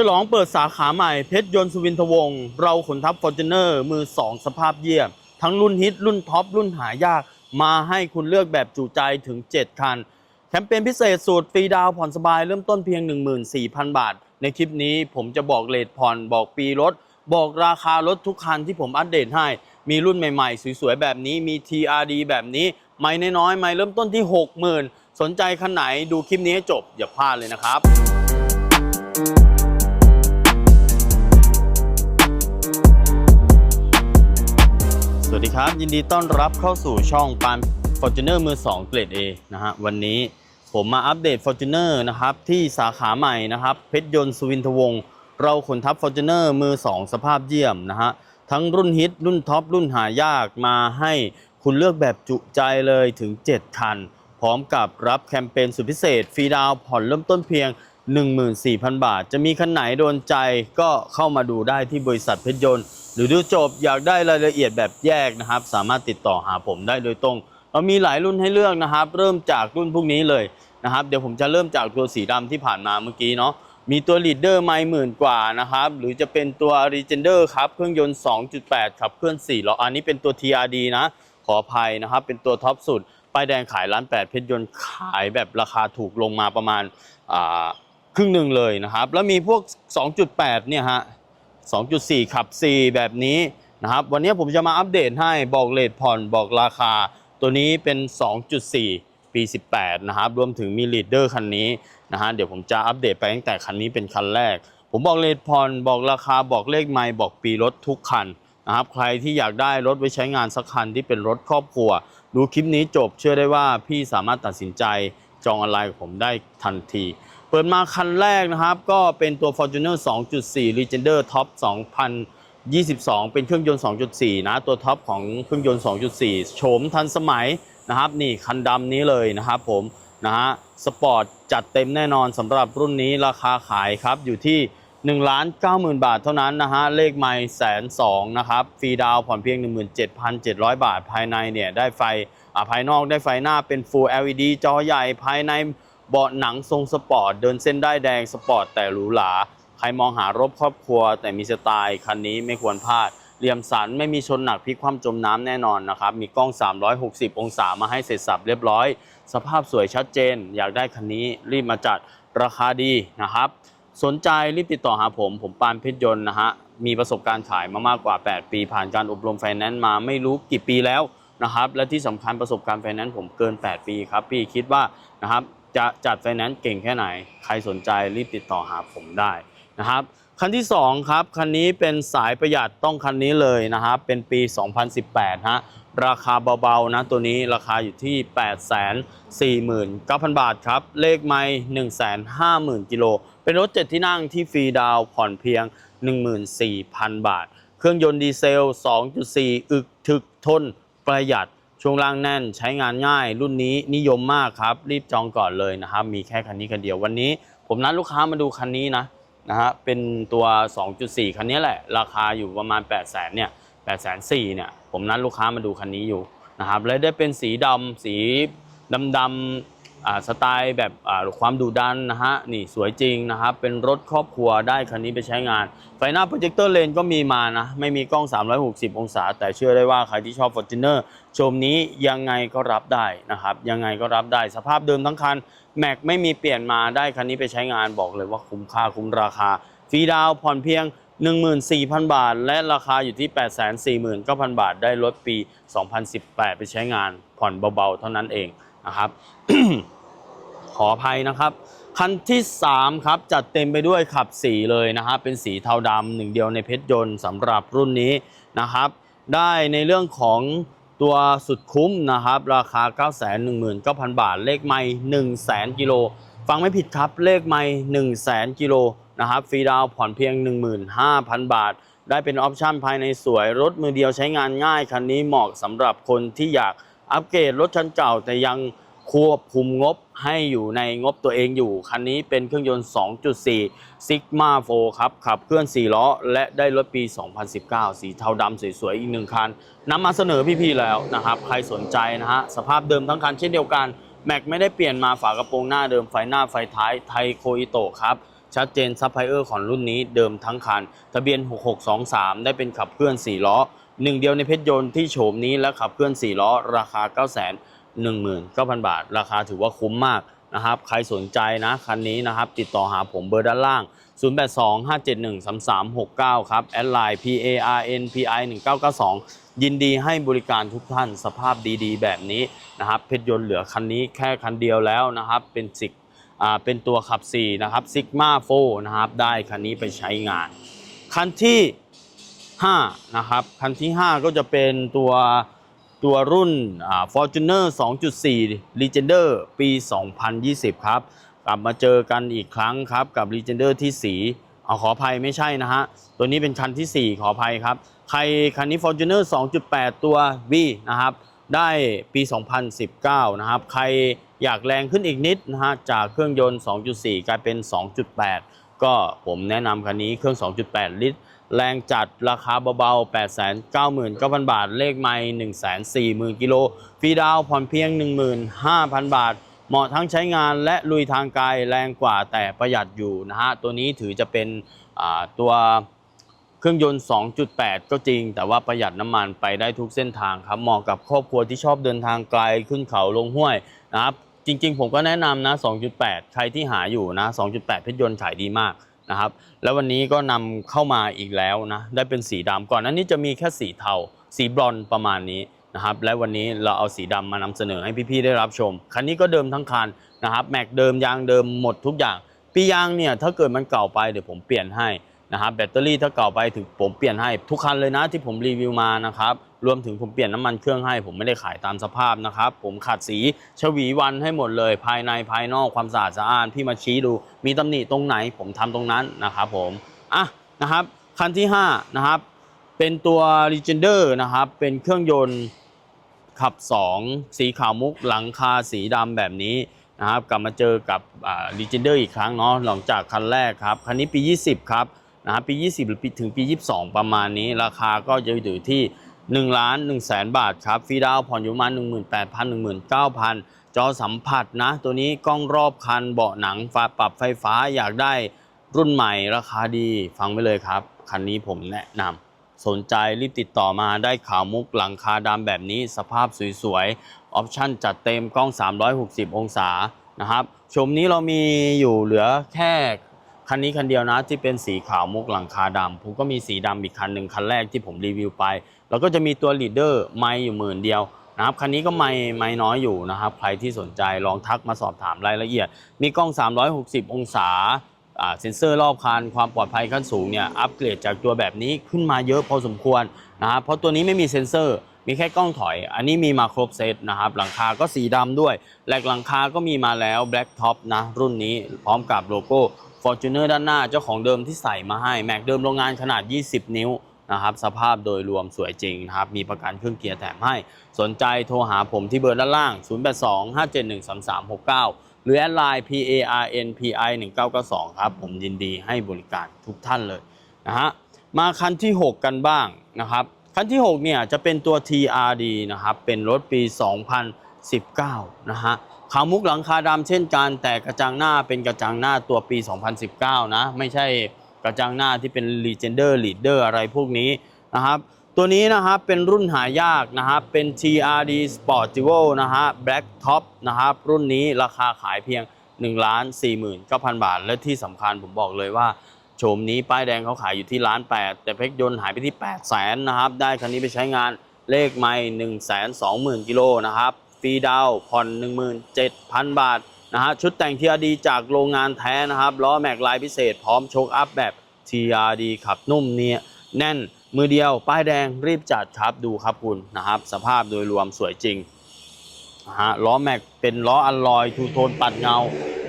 ฉลองเปิดสาขาใหม่เพชรยนต์สุวินทวงศ์เราขนทัพฟอร์จูเนอร์มือ2สภาพเยี่ยม ทั้งรุ่นฮิต รุ่นท็อป รุ่นหายาก มาให้คุณเลือกแบบจุใจถึง 7 คัน แคมเปญพิเศษสูตรฟรีดาวผ่อนสบายเริ่มต้นเพียง 14,000 บาท ในคลิปนี้ผมจะบอกเลทผ่อนบอกปีรถ บอกราคารถทุกคันที่ผมอัปเดตให้ มีรุ่นใหม่ๆ สวยๆ แบบนี้มี TRD แบบนี้ ไม่น้อยๆไม่เริ่มต้นที่ 60,000 สนใจคันไหนดูคลิปนี้ให้จบอย่าพลาดเลยนะครับ ดีครับ ยินดีต้อนรับเข้าสู่ช่องปาน Fortuner มือ 2 เกรด A นะฮะวันนี้ผมมาอัปเดต Fortuner นะครับที่สาขาใหม่นะครับเพชรยนต์สุวินทวงศ์เราขนทัพ Fortuner มือ 2 สภาพเยี่ยมนะฮะทั้งรุ่นฮิต รุ่นท็อป รุ่นหายากมาให้คุณเลือกแบบจุใจเลยถึง 7 คัน พร้อมกับรับแคมเปญสุดพิเศษ ฟรีดาวผ่อนเริ่มต้นเพียง 14,000 บาท จะมีคันไหนโดนใจก็เข้ามาดูได้ที่บริษัทเพชรยนต์ หรือดูจบอยากได้รายละเอียดแบบแยกนะครับ สามารถติดต่อหาผมได้โดยตรงเรามีหลายรุ่นให้เลือกนะครับ เริ่มจากรุ่นพวกนี้เลยนะครับ เดี๋ยวผมจะเริ่มจากตัวสีดำที่ผ่านมาเมื่อกี้เนาะมีตัวลีดเดอร์ไม่หมื่นกว่านะครับ หรือจะเป็นตัว r e g e n d e r ครับ เครื่องยนต์ 2.8 ขับเคลื่อน4ล้ออันนี้เป็นตัว TRD นะ ขออภัยนะครับ เป็นตัวท็อปสุด ป้ายแดงขายร้านแปดเพชรยนต์ขายแบบราคาถูกลงมาประมาณครึ่งหนึ่งเลยนะครับ แล้วมีพวก 2.8 เนี่ยฮะ 2.4 ขับ 4 แบบนี้นะครับวันนี้ผมจะมาอัปเดตให้บอกเลทผ่อนบอกราคา ตัวนี้เป็น 2.4 ปี 18 นะครับ รวมถึงมีลีดเดอร์คันนี้นะฮะเดี๋ยวผมจะอัปเดตไปตั้งแต่คันนี้เป็นคันแรก ผมบอกเลทผ่อนบอกราคาบอกเลขไมล์บอกปีรถทุกคันนะครับใครที่อยากได้รถไว้ใช้งานสักคันที่เป็นรถครอบครัว ดูคลิปนี้จบเชื่อได้ว่าพี่สามารถตัดสินใจจองออนไลน์กับผมได้ทันที ปิดมาคันแรกนะครับ ก็เป็นตัว Fortuner 2.4 Legender Top 2022 เป็นเครื่องยนต์ 2.4 นะ ตัวท็อปของเครื่องยนต์ 2.4 โฉมทันสมัยนะครับ นี่คันดำนี้เลยนะครับผมนะฮะสปอร์ตจัดเต็มแน่นอนสำหรับรุ่นนี้ราคาขายครับ อยู่ที่ 1 ล้าน 90,000 บาทเท่านั้นนะฮะ เลขไม่แสนสองนะครับ ฟรีดาวน์ผ่อนเพียง 17,700 บาท ภายในเนี่ยได้ไฟอ่าภายนอกได้ไฟหน้าเป็น Full LED จอใหญ่ภายใน เบาะหนังทรงสปอร์ตเดินเส้นได้แดงสปอร์ตแต่หรูหราใครมองหารถครอบครัว แต่มีสไตล์คันนี้ไม่ควรพลาดเหลี่ยมสันไม่มีชนหนักพลิกคว่ำจมน้ำแน่นอนนะครับ มีกล้อง 360 องศามาให้เสร็จสับเรียบร้อย สภาพสวยชัดเจน อยากได้คันนี้รีบมาจัดราคาดีนะครับ สนใจรีบติดต่อหาผม ผมปานเพชรยนต์นะฮะ มีประสบการณ์ขายมามากกว่า 8 ปี ผ่านการอบรมไฟแนนซ์มาไม่รู้กี่ปีแล้วนะครับ และที่สำคัญประสบการณ์ไฟแนนซ์ผมเกิน 8 ปีครับ พี่คิดว่านะครับ จะจัดไฟแนนซ์เก่งแค่ไหน ใครสนใจรีบติดต่อหาผมได้นะครับ คันที่ 2 ครับ คันนี้เป็นสายประหยัดต้องคันนี้เลยนะครับ เป็นปี 2018 ฮะ ราคาเบาๆนะตัวนี้ราคาอยู่ที่ 849,000 บาทครับ เลขไม่150,000 กิโล เป็นรถ 7 ที่นั่งที่ฟรีดาวผ่อนเพียง 14,000 บาท เครื่องยนต์ดีเซล 2.4 อึกถึกทนประหยัด ช่วงล่างแน่นใช้งานง่าย รุ่นนี้นิยมมากครับ รีบจองก่อนเลยนะครับ มีแค่คันนี้คันเดียววันนี้ ผมนัดลูกค้ามาดูคันนี้นะนะฮะเป็นตัว 2.4 คันนี้แหละ ราคาอยู่ประมาณ 8 0 0 0 0 0เนี่ย8 4 0 0 0เนี่ยผมนัดลูกค้ามาดูคันนี้อยู่นะครับและได้เป็นสีดำสีดำดำ สไตล์แบบความดุดันนะฮะนี่สวยจริงนะครับเป็นรถครอบครัวได้คันนี้ไปใช้งาน ไฟหน้าโปรเจคเตอร์เลนก็มีมานะไม่มีกล้อง 360 องศา แต่เชื่อได้ว่าใครที่ชอบ Fortuner ชมนี้ยังไงก็รับได้นะครับยังไงก็รับได้สภาพเดิมทั้งคันแม็กไม่มีเปลี่ยนมาได้คันนี้ไปใช้งานบอกเลยว่าคุ้มค่าคุ้มราคาฟรีดาวผ่อนเพียง14,000 บาท และราคาอยู่ที่ 849,000 บาท ได้รถปี 2018 ไปใช้งานผ่อนเบาๆ เท่านั้นเองนะครับ ขออภัยนะครับ คันที่ 3 ครับ จัดเต็มไปด้วยขับสีเลยนะครับเป็นสีเทาดำหนึ่งเดียวในเพชรยนต์สำหรับรุ่นนี้นะครับ ได้ในเรื่องของตัวสุดคุ้มนะครับ ราคา 919,000 บาท เลขไม่100,000กิโลฟังไม่ผิดครับ เลขไม่100,000กิโลนะครับฟรีดาวผ่อนเพียง 15,000 บาท ได้เป็นออปชั่นภายในสวย รถมือเดียวใช้งานง่าย คันนี้เหมาะสำหรับคนที่อยากอัปเกรดรถคันเก่าแต่ยัง ควบคุมงบให้อยู่ในงบตัวเองอยู่ คันนี้เป็นเครื่องยนต์ 2.4 Sigma 4ครับ ขับเคลื่อน 4 ล้อ และได้รถปี 2019 สีเทาดำสวยๆ อีกหนึ่งคันนำมาเสนอพี่ๆแล้วนะครับ ใครสนใจนะฮะ สภาพเดิมทั้งคันเช่นเดียวกัน แม็กไม่ได้เปลี่ยนมาฝากระโปรงหน้าเดิมไฟหน้าไฟท้ายไทยโคอิโตะครับชัดเจนซัพพลายเออร์ของรุ่นนี้เดิมทั้งคัน ทะเบียน 6623 ได้เป็นขับเคลื่อน 4 ล้อหนึ่งเดียวในเพชรยนต์ที่โฉมนี้และขับเคลื่อน 4 ล้อ ราคา9 1 9 0 0 0 บาท ราคาถือว่าคุ้มมากนะครับ ใครสนใจนะคันนี้นะครับ ติดต่อหาผมเบอร์ด้านล่าง 0825713369 ครับ แอดไลน์ PARNPI 1992 ยินดีให้บริการทุกท่านสภาพดีๆ แบบนี้นะครับ เพชรยนต์เหลือคันนี้แค่คันเดียวแล้วนะครับ เป็นสิกอ่าเป็นตัวขับ 4 นะครับซิกมาโฟนะครับ ได้คันนี้ไปใช้งาน คันที่5นะครับ คันที่ 5 ก็จะเป็นตัว ตัวรุ่นอ่า Fortuner 2.4 Legender ปี 2020 ครับ กลับมาเจอกันอีกครั้งครับ กับ Legender ที่สีเอาขออภัยไม่ใช่นะฮะ ตัวนี้เป็นคันที่ 4 ขออภัยครับ ใครคันนี้ Fortuner 2.8 ตัว V นะครับ ได้ปี 2019 นะครับ ใครอยากแรงขึ้นอีกนิดนะฮะ จากเครื่องยนต์ 2.4 กลายเป็น 2.8 ก็ผมแนะนำคันนี้เครื่อง 2.8 ลิตร แรงจัดราคาเบาๆ 899,000 บาท เลขไม่140,000 กิโล ฟรีดาวผ่อนเพียง 15,000 บาท เหมาะทั้งใช้งานและลุยทางไกลแรงกว่าแต่ประหยัดอยู่นะฮะ ตัวนี้ถือจะเป็นตัวเครื่องยนต์ 2.8 ก็จริง แต่ว่าประหยัดน้ำมันไปได้ทุกเส้นทางครับ เหมาะกับครอบครัวที่ชอบเดินทางไกลขึ้นเขาลงห้วยนะครับ จริง ๆ ผมก็แนะนำนะ 2.8 ใครที่หาอยู่นะ 2.8 เพชรยนต์ขายดีมาก นะครับ แล้ววันนี้ก็นำเข้ามาอีกแล้วนะ ได้เป็นสีดำก่อนอันนี้จะมีแค่สีเทา สีบรอนประมาณนี้นะครับ และวันนี้เราเอาสีดำมานำเสนอให้พี่ๆได้รับชม คันนี้ก็เดิมทั้งคันนะครับ แม็กเดิมยางเดิมหมดทุกอย่าง ปียางเนี่ยถ้าเกิดมันเก่าไปเดี๋ยวผมเปลี่ยนให้นะครับ แบตเตอรี่ถ้าเก่าไปถึงผมเปลี่ยนให้ทุกคันเลยนะที่ผมรีวิวมานะครับ รวมถึงผมเปลี่ยนน้ำมันเครื่องให้ ผมไม่ได้ขายตามสภาพนะครับ ผมขัดสีชวีวันให้หมดเลย ภายในภายนอกความสะอาดสะอ้านพี่มาชี้ดู มีตำหนิตรงไหนผมทำตรงนั้นนะครับผมอะนะครับคันที่5นะครับเป็นตัว Legender นะครับเป็นเครื่องยนต์ขับ 2 สีขาวมุกหลังคาสีดำแบบนี้นะครับกลับมาเจอกับอ่า Legender อีกครั้งเนาะหลังจากคันแรกครับ คันนี้ปี 20 ครับนะครับปี 20 หรือปีถึงปี 22 ประมาณนี้ ราคาก็จะอยู่ที่ 1ล้าน1แสนบาทครับฟรีดาวผ่อนอยู่ประมาณ18,000 19,000 จอสัมผัสนะ ตัวนี้กล้องรอบคันเบาะหนังฟ้าปรับไฟฟ้าอยากได้รุ่นใหม่ราคาดีฟังไว้เลยครับ คันนี้ผมแนะนำสนใจรีบติดต่อมาได้ขาวมุกหลังคาดำแบบนี้สภาพสวยๆ ออปชั่นจัดเต็มกล้อง 360 องศานะครับชมนี้เรามีอยู่เหลือแค่คันนี้คันเดียวนะที่เป็นสีขาวมุกหลังคาดำผมก็มีสีดำอีกคันหนึ่งคันแรกที่ผมรีวิวไป แล้วก็จะมีตัวลีดเดอร์ไม่อยู่หมื่นเดียวนะครับคันนี้ก็ไม่ไม่น้อยอยู่นะครับ ใครที่สนใจลองทักมาสอบถามรายละเอียด มีกล้อง 360 องศาเซ็นเซอร์รอบคันความปลอดภัยขั้นสูงเนี่ยอัปเกรดจากตัวแบบนี้ขึ้นมาเยอะพอสมควรนะครับเพราะตัวนี้ไม่มีเซ็นเซอร์ มีแค่กล้องถอย อันนี้มีมาครบเซตนะครับ หลังคาก็สีดำด้วยแหลกหลังคาก็มีมาแล้ว Black Top นะ รุ่นนี้พร้อมกับโลโก้ Fortuner ด้านหน้าเจ้าของเดิมที่ใส่มาให้แม็กเดิมโรงงานขนาด 20 นิ้ว นะครับ สภาพโดยรวมสวยจริงนะครับ มีประกันเครื่องเกียร์แถมให้ สนใจโทรหาผมที่เบอร์ด้านล่าง 0825713369 หรือแอดไลน์ PARNPI 1992ครับ ผมยินดีให้บริการทุกท่านเลยนะฮะ มาคันที่ 6 กันบ้างนะครับ คันที่ 6 เนี่ยจะเป็นตัว TRD นะครับ เป็นรถปี 2019 นะฮะขาวมุกหลังคาดำเช่นกัน แต่กระจังหน้าเป็นกระจังหน้าตัวปี 2019 นะ ไม่ใช่ กระจังหน้าที่เป็น Legender Leader อะไรพวกนี้นะครับ ตัวนี้นะครับเป็นรุ่นหายากนะครับ เป็น TRD Sport Dual นะฮะ Black Top นะครับ รุ่นนี้ราคาขายเพียง1ล้าน49,000 บาท และที่สำคัญผมบอกเลยว่าโฉมนี้ป้ายแดงเขาขายอยู่ที่ล้านแปดแต่เพชรยนต์หายไปที่8 0 0แสนนะครับ ได้คันนี้ไปใช้งานเลขไม่1 2 0 0 0 0กิโลนะครับฟรีดาวน์ผ่อน17,000 บาท นะฮะชุดแต่ง TRD จากโรงงานแท้นะครับล้อแม็กลายพิเศษพร้อมโชคอัพแบบ TRD ขับนุ่มเนี่ยแน่นมือเดียว ป้ายแดงรีบจัดครับดูครับคุณนะครับ สภาพโดยรวมสวยจริงนะฮะล้อแม็กเป็นล้ออัลลอยทูโทนปัดเงา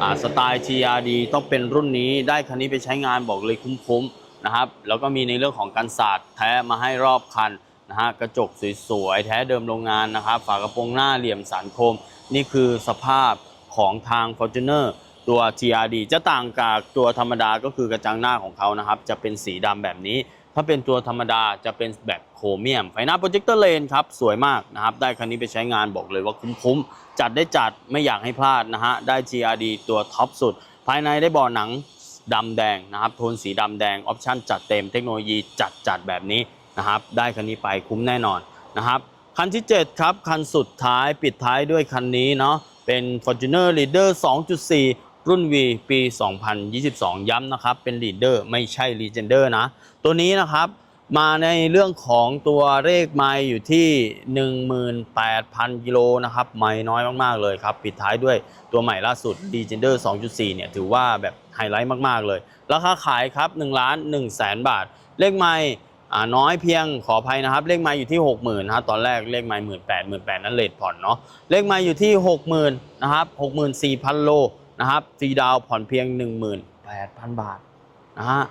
อ่าสไตล์ TRD ต้องเป็นรุ่นนี้ได้คันนี้ไปใช้งานบอกเลยคุ้มๆนะครับแล้วก็มีในเรื่องของการสาดแท้มาให้รอบคันนะฮะกระจกสวยๆแท้เดิมโรงงานนะครับ ฝากระโปรงหน้าเหลี่ยมสันคม นี่คือสภาพ ของทาง Fortuner ตัว TRD จะต่างกับตัวธรรมดาก็คือกระจังหน้าของเขานะครับ จะเป็นสีดำแบบนี้ ถ้าเป็นตัวธรรมดาจะเป็นแบบโครเมียม ไฟหน้าโปรเจคเตอร์เลนครับ สวยมากนะครับ ได้คันนี้ไปใช้งานบอกเลยว่าคุ้มๆ จัดได้จัดไม่อยากให้พลาดนะฮะ ได้ GRD ตัวท็อปสุด ภายในได้เบาะหนังดำแดงนะครับ โทนสีดำแดง ออปชั่นจัดเต็ม เทคโนโลยีจัดจัดแบบนี้นะครับ ได้คันนี้ไปคุ้มแน่นอนนะครับ คันที่ 7 ครับ คันสุดท้ายปิดท้ายด้วยคันนี้เนาะ เป็น Fortuner Leader 2.4 รุ่น V ปี 2022 ย้ำนะครับ เป็น Leader ไม่ใช่ Legender นะ ตัวนี้นะครับมาในเรื่องของตัวเลขไมล์อยู่ที่ 18,000 กิโลนะครับไมล์น้อยมากๆเลยครับ ปิดท้ายด้วยตัวใหม่ล่าสุด Legender 2.4 เนี่ยถือว่าแบบไฮไลท์มากๆเลย ราคาขายครับ1ล้าน1แสนบาท เลขไมล์ น้อยเพียงขออภัยนะครับ เลขไมล์อยู่ที่ 60,000นะครับตอนแรกเลขไมล์18,000 18,000นั้นเลทผ่อนเนาะเลขไมล์อยู่ที่ 60,000นะครับ64,000โลนะครับฟรีดาวน์ผ่อนเพียง 18,000 บาทนะฮะ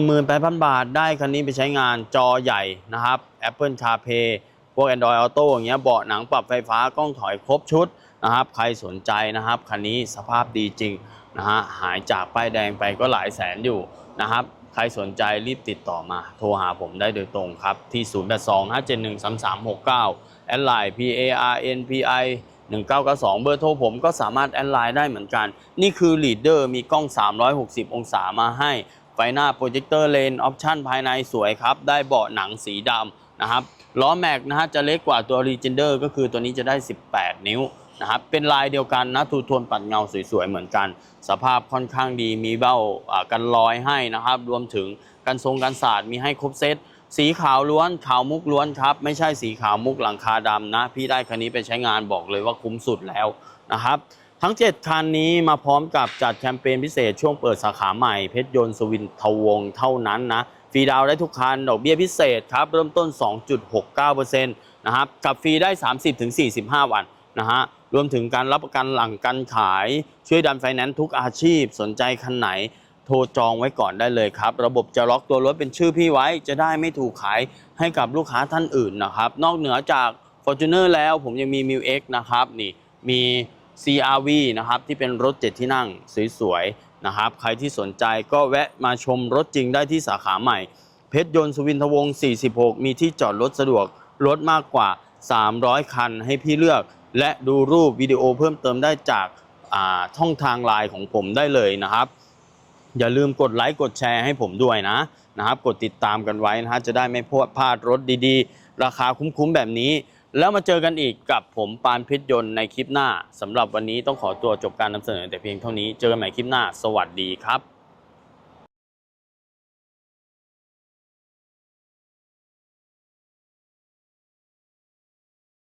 18,000บาทได้คันนี้ไปใช้งานจอใหญ่นะครับ Apple CarPlay พวก Android Auto อย่างเงี้ยเบาะหนังปรับไฟฟ้ากล้องถอยครบชุดนะครับ ใครสนใจนะครับคันนี้สภาพดีจริงนะฮะหายจากป้ายแดงไปก็หลายแสนอยู่นะครับ ใครสนใจรีบติดต่อมา โทรหาผมได้โดยตรงครับ ที่ 0825713369 แอดไลน์ P A R N P I 1992 เบอร์โทรผมก็สามารถแอดไลน์ได้เหมือนกัน นี่คือ Leader มีกล้อง 360 องศามาให้ ไฟหน้าโปรเจคเตอร์เลนออปชันภายในสวยครับ ได้เบาะหนังสีดำนะครับล้อแม็กนะฮะจะเล็กกว่าตัว Legender ก็คือตัวนี้จะได้ 18 นิ้ว นะครับเป็นลายเดียวกันนะทูโทนปัดเงาสวยๆเหมือนกัน สภาพค่อนข้างดีมีเบ้ากันรอยให้นะครับ รวมถึงกันทรงกันศาสตร์มีให้ครบเซตสีขาวล้วนขาวมุกล้วนครับ ไม่ใช่สีขาวมุกหลังคาดำนะ พี่ได้คันนี้ไปใช้งานบอกเลยว่าคุ้มสุดแล้วนะครับทั้ง 7 คันนี้มาพร้อมกับจัดแคมเปญพิเศษช่วงเปิดสาขาใหม่เพชรยนต์สวินทวงเท่านั้นนะฟรีดาวได้ทุกคันดอกเบี้ยพิเศษครับ เริ่มต้น 2.69%นะครับกับฟรีได้ 30-45 วันนะฮะ รวมถึงการรับประกันหลังการขาย ช่วยดันไฟแนนซ์ทุกอาชีพ สนใจคันไหน โทรจองไว้ก่อนได้เลยครับ ระบบจะล็อกตัวรถเป็นชื่อพี่ไว้ จะได้ไม่ถูกขายให้กับลูกค้าท่านอื่นนะครับ นอกเหนือจาก Fortuner แล้วผมยังมี m ิ w X นะครับนี่มี CRV นะครับที่เป็นรถ7ที่นั่งสวยๆนะครับใครที่สนใจก็แวะมาชมรถจริงได้ที่สาขาใหม่ เพชรยนต์สุวินทวงศ์46 มีที่จอดรถสะดวกรถมากกว่า 300 คันให้พี่เลือก และดูรูปวิดีโอเพิ่มเติมได้จากอ่าช่องทางไลน์ของผมได้เลยนะครับ อย่าลืมกดไลค์กดแชร์ให้ผมด้วยนะนะครับ กดติดตามกันไว้นะฮะจะได้ไม่พลาดรถดีๆ ราคาคุ้มๆแบบนี้ แล้วมาเจอกันอีกกับผมปานพชรยนต์ในคลิปหน้าสำหรับวันนี้ต้องขอตัวจบการนำเสนอแต่เพียงเท่านี้เจอกันใหม่คลิปหน้า สวัสดีครับ